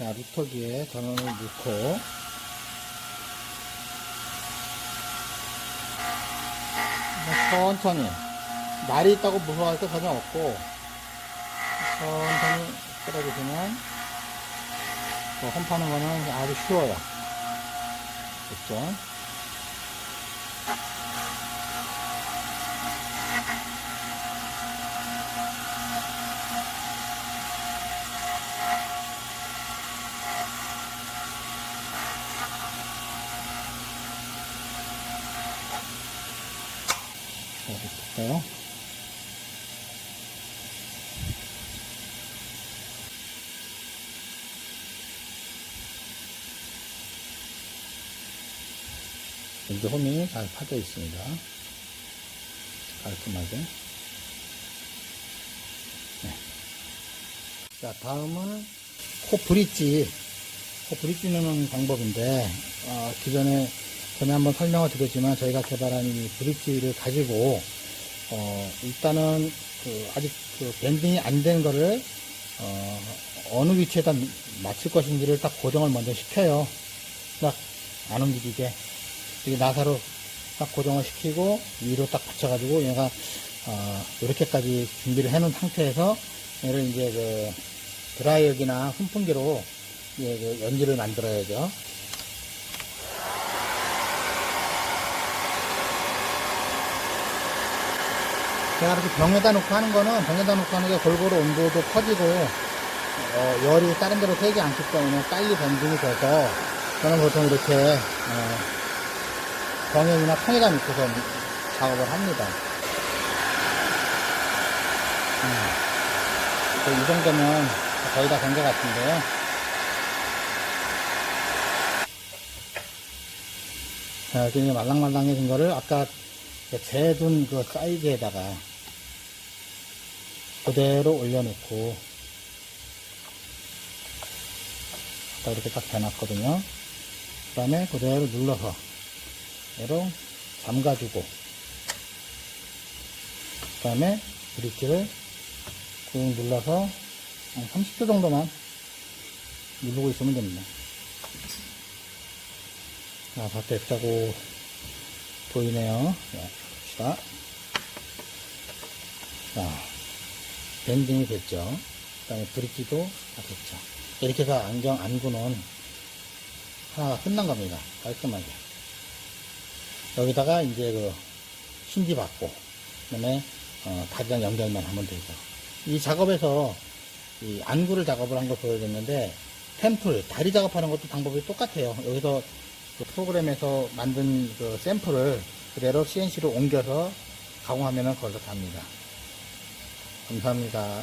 자, 루터기에 전원을 넣고, 천천히. 날이 있다고 무서워할 거 전혀 없고, 천천히 끌어주시면, 또 홈파는 거는 아주 쉬워요. 됐죠? 자, 이렇게 볼까요? 이제 홈이 잘 파져 있습니다. 깔끔하게. 네. 자, 다음은 코 브릿지. 코 브릿지 넣는 방법인데, 어, 기존에 전에 한번 설명을 드렸지만 저희가 개발한 이 브릿지를 가지고, 어, 일단은 그 아직 그 밴딩이 안 된 거를, 어, 어느 위치에다 맞출 것인지를 딱 고정을 먼저 시켜요. 딱 안 움직이게. 이게 나사로 딱 고정을 시키고 위로 딱 붙여가지고 얘가 어, 이렇게까지 준비를 해놓은 상태에서 얘를 이제 그 드라이어기나 선풍기로 예, 그 연기를 만들어야죠. 제가 이렇게 병에다 놓고 하는 거는 병에다 놓고 하는 게 골고루 온도도 커지고 어, 열이 다른 데로 새지 않기 때문에 빨리 변동이 돼서 저는 보통 이렇게 어, 병행이나 통에다 놓고서 작업을 합니다. 음, 그이 정도면 거의 다 된 것 같은데요. 자, 이렇게 말랑말랑해진 거를 아까 재둔 그 사이즈에다가 그대로 올려놓고 아까 이렇게 딱 대놨거든요. 그 다음에 그대로 눌러서 얘로 잠가주고 그 다음에 브릿지를 꾹 눌러서 한 30초 정도만 누르고 있으면 됩니다. 자, 다 됐다고 보이네요. 자, 봅시다. 자, 밴딩이 됐죠. 그 다음에 브릿지도 다 됐죠. 이렇게 해서 안경, 안구는 하나가 끝난 겁니다. 깔끔하게. 여기다가 이제 그 힌지 받고, 그 다음에 어, 다리랑 연결만 하면 되죠. 이 작업에서 이 안구를 작업을 한 걸 보여줬는데, 템플, 다리 작업하는 것도 방법이 똑같아요. 여기서 그 프로그램에서 만든 그 샘플을 그대로 CNC로 옮겨서 가공하면 거기서 답니다. 감사합니다.